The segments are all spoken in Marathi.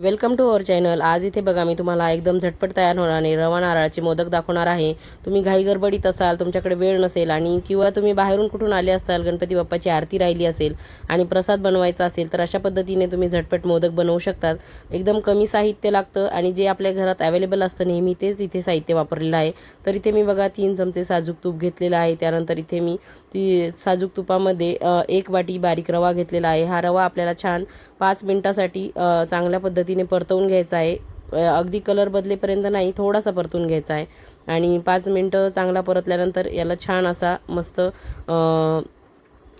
वेलकम टू अवर चॅनल आज इथे बघा मी तुम्हाला एकदम झटपट तयार होणारे रवा नारळाचे मोदक दाखवणार आहे. तुम्ही घाई गडबडीत असाल तुमच्याकडे वेळ नसेल आणि किंवा तुम्ही बाहेरून कुठून आले असाल गणपती बाप्पाची आरती राहिली असेल आणि प्रसाद बनवायचा असेल तर अशा पद्धतीने तुम्ही झटपट मोदक बनवू शकतात. एकदम कमी साहित्य लागतं आणि जे आपल्या घरात अवेलेबल असतं नेहमी तेच इथे साहित्य वापरलेलं आहे. तर इथे मी बघा तीन चमचे साजूक तूप घेतलेलं आहे. त्यानंतर इथे मी ती साजूक तुपामध्ये एक वाटी बारीक रवा घेतलेला आहे. हा रवा आपल्याला छान पाच मिनटासाठी चांगल्या पद्धतीने परतवून घ्यायचा आहे. अगदी कलर बदलेपर्यंत नाही थोडासा परतून घ्यायचा आहे. आणि पाच मिनटं चांगला परतल्यानंतर याला छान असा मस्त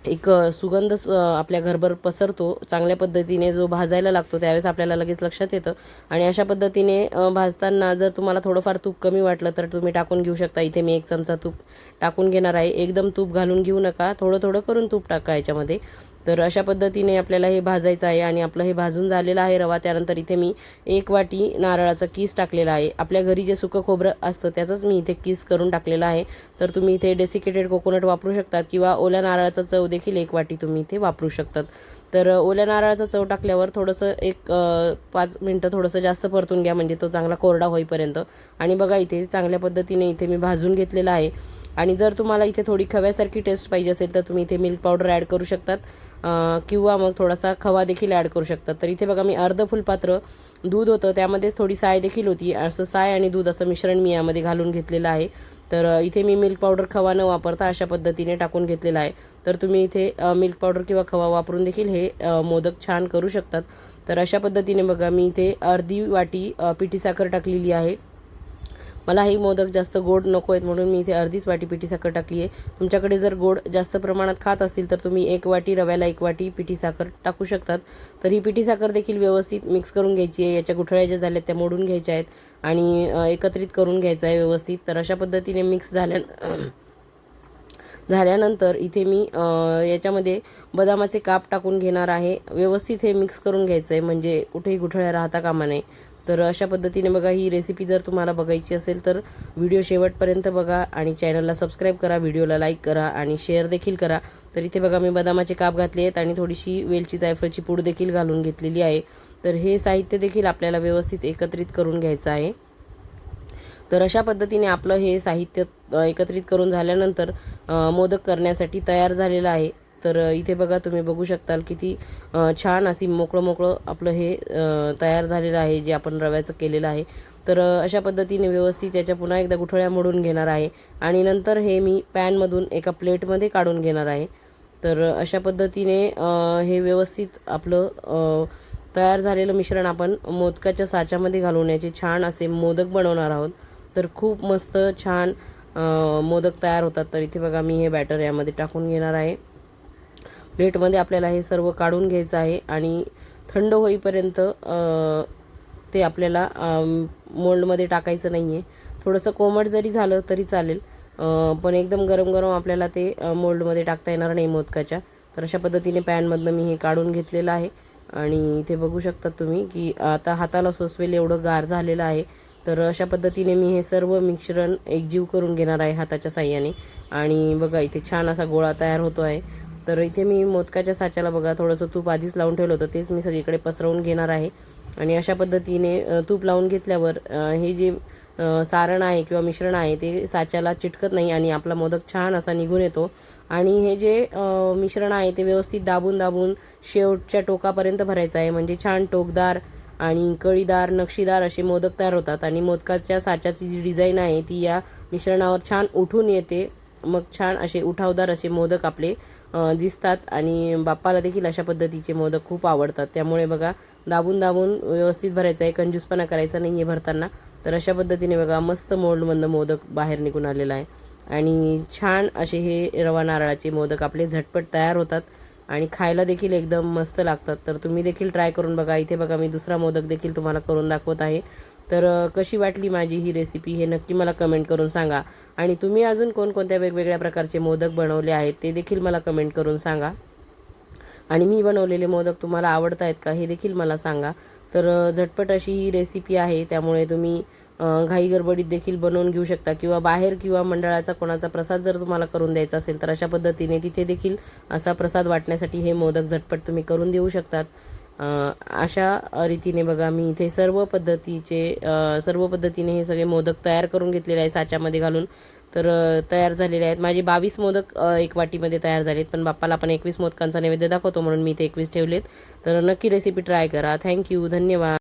एक सुगंध स- आपल्या घरभर पसरतो. चांगल्या पद्धतीने जो भाजायला लागतो त्यावेळेस आपल्याला लगेच लक्षात येतं. आणि अशा पद्धतीने भाजताना जर तुम्हाला थोडंफार तूप कमी वाटलं तर तुम्ही टाकून घेऊ शकता. इथे मी एक चमचा तूप टाकून घेणार आहे. एकदम तूप घालून घेऊ नका. थोडं थोडं करून तूप टाका याच्यामध्ये. तर अशा पद्धतीने आपल्याला हे भाजायचं आहे आणि आपलं हे भाजून झालेलं आहे रवा. त्यानंतर इथे मी एक वाटी नारळाचा किस टाकलेला आहे. आपल्या घरी जे सुकं खोबरं असतं त्याचंच मी इथे किस करून टाकलेलं आहे. तर तुम्ही इथे डेसिकेटेड कोकोनट वापरू शकतात किंवा ओल्या नारळाचा चव देखील एक वाटी तुम्ही इथे वापरू शकतात. तर ओल्या नारळाचा चव टाकल्यावर थोडंसं एक पाच मिनटं थोडंसं जास्त परतून घ्या. म्हणजे तो चांगला कोरडा होईपर्यंत. आणि बघा इथे चांगल्या पद्धतीने इथे मी भाजून घेतलेला आहे. आणि जर तुम्हाला इथे थोडी खव्यासारखी टेस्ट पाहिजे असेल तर तुम्ही इथे मिल्क पावडर ॲड करू शकतात. किंवा मग थोडासा खवा देखील ॲड करू शकतात. तर इथे बघा मी अर्ध फुलपात्र दूध होतं त्यामध्येच थोडी साय देखील होती. असं साय आणि दूध असं मिश्रण मी यामध्ये घालून घेतलेलं आहे. तर इथे मी मिल्क पावडर खवा न वापरता अशा पद्धतीने टाकून घेतलेला आहे. तर तुम्ही इथे मिल्क पावडर किंवा खवा वापरून देखील हे मोदक छान करू शकतात. तर अशा पद्धतीने बघा मी इथे अर्धी वाटी पिठी साखर टाकलेली आहे. मला हे मोदक जास्त गोड नको आहेत म्हणून मी इथे अर्धीच वाटी पिठी साखर टाकली आहे तुमच्याकडे जर गोड जास्त प्रमाणात खात असतील तर तुम्ही एक वाटी रव्याला एक वाटी पिठी साखर टाकू शकतात. तर ही पिठी साखर देखील व्यवस्थित मिक्स करून घ्यायची आहे. याच्या गुठळ्या ज्या झाल्या त्या मोडून घ्यायच्या आहेत आणि एकत्रित करून घ्यायचं आहे व्यवस्थित. तर अशा पद्धतीने मिक्स झाल्या झाल्यानंतर इथे मी याच्यामध्ये बदामाचे काप टाकून घेणार आहे. व्यवस्थित हे मिक्स करून घ्यायचं आहे म्हणजे कुठेही गुठळ्या राहता कामा नये. तर अशा पद्धतीने बघा ही रेसिपी जर तुम्हाला बघायची असेल तर व्हिडिओ शेवटपर्यंत बघा आणि चॅनलला सबस्क्राईब करा व्हिडिओला लाईक करा आणि शेअर देखील करा. तर इथे बघा मी बदामाचे काप घातले आहेत आणि थोडीशी वेलची जायफळची पूड देखील घालून घेतलेली आहे. तर हे साहित्य देखील आपल्याला व्यवस्थित एकत्रित करून घ्यायचं आहे. तर अशा पद्धतीने आपलं हे साहित्य एकत्रित करून झाल्यानंतर मोदक करण्यासाठी तयार झालेलं आहे. तर इथे बघा तुम्ही बघू शकताल किती छान अशी मोकळं मोकळं आपलं हे तयार झालेलं आहे जे आपण रव्याचं केलेलं आहे. तर अशा पद्धतीने व्यवस्थित त्याच्या पुन्हा एकदा गुठळ्या मोडून घेणार आहे. आणि नंतर हे मी पॅनमधून एका प्लेटमध्ये काढून घेणार आहे. तर अशा पद्धतीने हे व्यवस्थित आपलं तयार झालेलं मिश्रण आपण मोदकाच्या साच्यामध्ये घालून याचे छान असे मोदक बनवणार आहोत. तर खूप मस्त छान मोदक तयार होतात. तर इथे बघा मी हे बॅटर यामध्ये टाकून घेणार आहे. प्लेटमध्ये आपल्याला हे सर्व काढून घ्यायचं आहे आणि थंड होईपर्यंत ते आपल्याला मोल्डमध्ये टाकायचं नाही आहे थोडंसं कोमट जरी झालं तरी चालेल पण एकदम गरम गरम आपल्याला ते मोल्डमध्ये टाकता येणार नाही मोदकाच्या. तर अशा पद्धतीने पॅनमधनं मी हे काढून घेतलेलं आहे. आणि इथे बघू शकता तुम्ही की आता हाताला सोसवेल एवढं गार झालेलं आहे. तर अशा पद्धतीने मी हे सर्व मिश्रण एकजीव करून घेणार आहे हाताच्या साह्याने. आणि बघा इथे छान असा गोळा तयार होतो आहे तर इथे मी मोदकाच्या साच्याला बघा थोडंसं तूप आधीच लावून ठेवलं होतं तेच मी सगळीकडे पसरवून घेणार आहे. आणि अशा पद्धतीने तूप लावून घेतल्यावर हे जे सारण आहे किंवा मिश्रण आहे ते साच्याला चिटकत नाही आणि आपला मोदक छान असा निघून येतो. आणि हे जे मिश्रण आहे ते व्यवस्थित दाबून दाबून शेवटच्या टोकापर्यंत भरायचं आहे. म्हणजे छान टोकदार आणि कळीदार नक्षीदार असे मोदक तयार होतात. आणि मोदकाच्या साच्याची जी डिझाईन आहे ती या मिश्रणावर छान उठून येते. मग छान असे उठावदार असे मोदक आपले दिसतात. आणि बाप्पाला देखील अशा पद्धतीचे मोदक खूप आवडतात. त्यामुळे बघा दाबून दाबून व्यवस्थित भरायचं आहे. कंजूसपणा करायचा नाही आहे भरताना. तर अशा पद्धतीने बघा मस्त मोल्डमधनं मोदक बाहेर निघून आलेला आहे. आणि छान असे हे रवा नारळाचे मोदक आपले झटपट तयार होतात. आणि खायला देखील एकदम मस्त लागतात. तर तुम्ही देखील ट्राय करून बघा. इथे बघा मी दुसरा मोदक देखील तुम्हाला करून दाखवत आहे. तर कशी वाटली माझी ही रेसिपी हे नक्की मला कमेंट करून सांगा. आणि तुम्ही अजून कोणकोणत्या वेगवेगळ्या प्रकारचे मोदक बनवले आहेत ते देखील मला कमेंट करून सांगा. आणि मी बनवलेले मोदक तुम्हाला आवडत आहेत का हे देखील मला सांगा. तर झटपट अशी ही रेसिपी आहे त्यामुळे तुम्ही घाई गडबडीत देखील बनवून घेऊ शकता किंवा बाहेर किंवा मंडळाचा कोणाचा प्रसाद जर तुम्हाला करून द्यायचा असेल तर अशा पद्धतीने तिथे देखील असा प्रसाद वाटण्यासाठी हे मोदक झटपट तुम्ही करून देऊ शकतात. अशा रीतीने बघा मी इथे सर्व पद्धतीचे सर्व पद्धतीने हे सगळे मोदक तयार करून घेतलेले आहे साच्यामध्ये घालून. तर तयार झालेले आहेत. माझे बावीस मोदक एक वाटीमध्ये तयार झालेत. पण बाप्पाला आपण एकवीस मोदकांचा नैवेद्य दाखवतो म्हणून मी इथे एकवीस ठेवलेत. तर नक्की रेसिपी ट्राय करा. थँक्यू धन्यवाद.